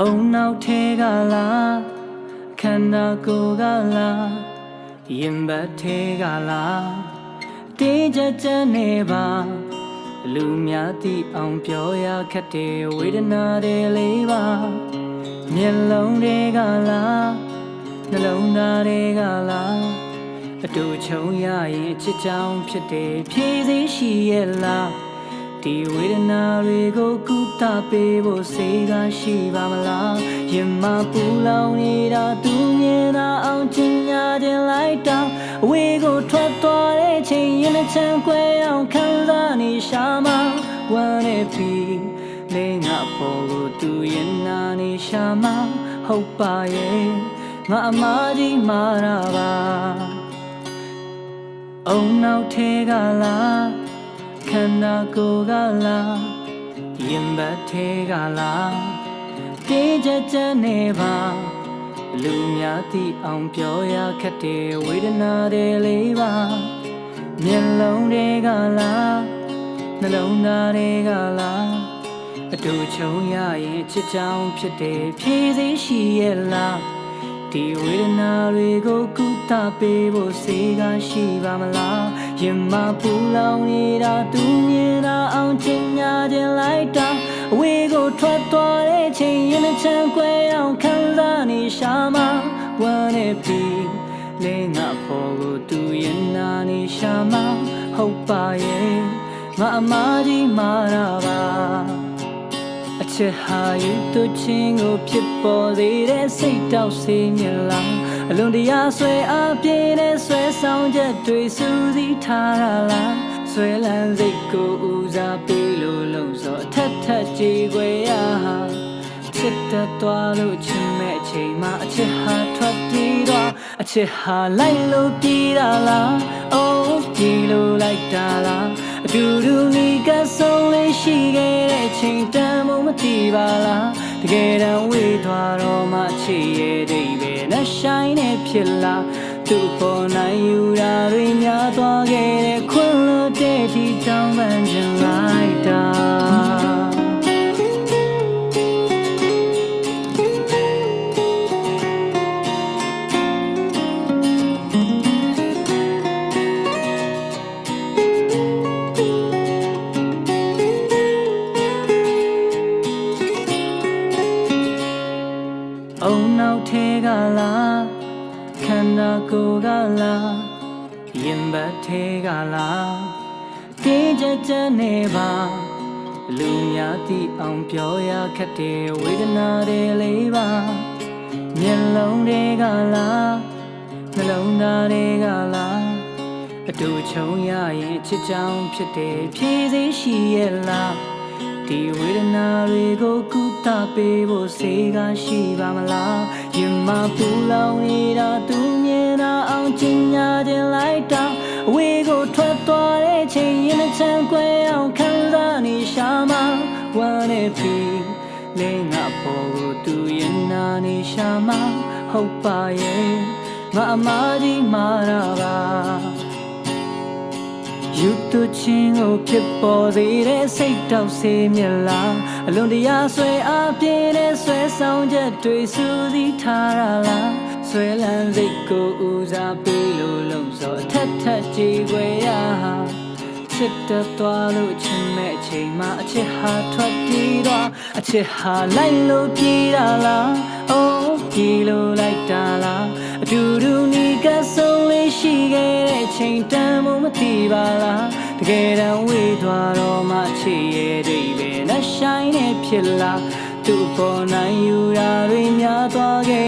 အုံနောက်ထဲကလားခန္ဓာကိုယ်ကလားရင်ဘတ်ထဲကလားတင်းကြပ်ကြပ်နေပါလူများသိအောင်ပြောရခက်တဲ့ဝေဒနာတွေလေးပါမျက်လုံးတွေကလားနှလုံးသားတွေကလားအတူချုံရရင်အချစ်ကြောင်ဖြစ်တဲ့ဖြည့်စည်းရှိရဲ့လား ဒီဝေဒနာတွေကိုကုသပေးဖို့စေကရှိပါမလားရင်မပူလောင်နေတာသူမြင်တာအောင်ချင်ညာခြင်းလိုက်တောင်းအဝေးကိုထွက်သွားတဲ့ချိန်ရင်တစ်ချမ်းခွဲအောင်ခံစားနေရှာမဝမ်းနေပြီလေငါပေါ်ကိုသူရင်နာနေရှာမဟုတ်ပါရဲ့ငါအမားကြီးမာတာပါအုံနောက်ထဲကလား ခန္ဓာကိုယ်ကလားရင်ဘတ်ထဲကလားတင်းကြပ်ကြပ်နေပါလူများသိအောင်ပြောရခက်တဲ့ဝေဒနာတွေလေးပါမျက်လုံးတွေကလားနှလုံးသားတွေကလားအတူချုံရရင်ချစ်ကြောင်ဖြစ်တဲ့ဖြည့်စည်းရှိရဲ့လားဒီဝေဒနာတွေကိုကုသပေးဖို့စေကရှိပါမလား ရင်မပူလောင်နေတာသူမြင်တာအောင်ချင်ညာခြင်းလိုက်တာအဝေးကိုထွက်သွားတဲ့ချိန်ရင်တစ်ချမ်းခွဲအောင်ခံစားနေရှာမဝမ်းနေပြီလေငါပေါ်ကိုသူရင်နာနေရှာမဟုတ်ပါရဲ့ငါအမားကြီးမာတာပါအချစ်ဟာယူသူချင်းကိုဖြစ်ပေါ်စေတဲ့စိတ်တောက်စေမြလား အလွန်တရာဆွဲအားပြေးတဲ့ဆွဲဆောင်ချက်တွေစူးစီးထားတာလားဆွဲလန်းစိတ်ကိုဦးစားပေးလို့လုံးစောအထက်ထက်ကြည်ခွေရဟာချစ်တတ်သွားလို့ချင်မဲ့အချိန်မှာအချစ်ဟာထွက်ပြေးသွားအချစ်ဟာလိုက်လို့ပြေးတာလားအိုးပြေးလို့လိုက်တာလားအတူတူနေကဆုံးလေးရှိခဲ့တဲ့ချိန်တန်မို့မသိပါလားတကယ်တမ်းဝေးသွားတော့မှချစ်ရဲ့ ဒိဗေနဲ့ဆိုင်နေဖြစ်လားသူ့ပေါ်နိုင်ယူတာတွေ ကိုယ်ကလားရင်ဘတ်ထဲကလားတင်းကြပ်ကြပ်နေပါလူများသိအောင်ပြောရခက်တဲ့ဝေဒနာတွေလေးပါမျက်လုံးတွေကလားနှလုံးသားတွေကလားအတူချုံရရင်ချစ်ချောင်ဖြစ်တဲ့ဖြည့်စည်းရှိရဲ့လားဒီဝေဒနာတွေကိုကုသပေးဖို့စေကရှိပါမလားရင်မပူလောင်နေတာသူ အဝေးကိုထွက်သွားတဲ့ချိန်ရင်တစ်ချမ်းခွဲအောင်ခံစားနေရှာမဝမ်းနေပြီလေငါပေါ်ကိုသူရင်နာနေရှာမဟုတ်ပါရဲ့ငါအမားကြီးမာတာပါယူသူချင်းကိုဖြစ်ပေါ်စေတဲ့စိတ်တောက်စေမြလားအလွန်တရာဆွဲအားပြင်းတဲ့ဆွဲဆောင်ချက်တွေစူးစီးထားတာလားဆွဲလန်းစိတ်ကိုဦးစားပေးလို့လုံးစောအထက်ထက် ကြည်ွယ်ရဟာချစ်တတ်သွားလို့ချင်မဲ့အချိန်မှာအချစ်ဟာထွက်ပြေးသွားအချစ်ဟာလိုက်လို့ပြေးတာလားအိုးပြေးလို့လိုက်တာလားအတူတူနေကဆုံးလေးရှိခဲ့တဲ့ချိန်တန်မို့မသိပါလားတကယ်တမ်းဝေးသွားတော့မှချစ်ရဲ့ဒိဗေနဲ့ဆိုင်နေဖြစ်လားသူ့ပေါ်နိုင်ယူတာတွေများသွားခဲ့တဲ့ခွန်းလ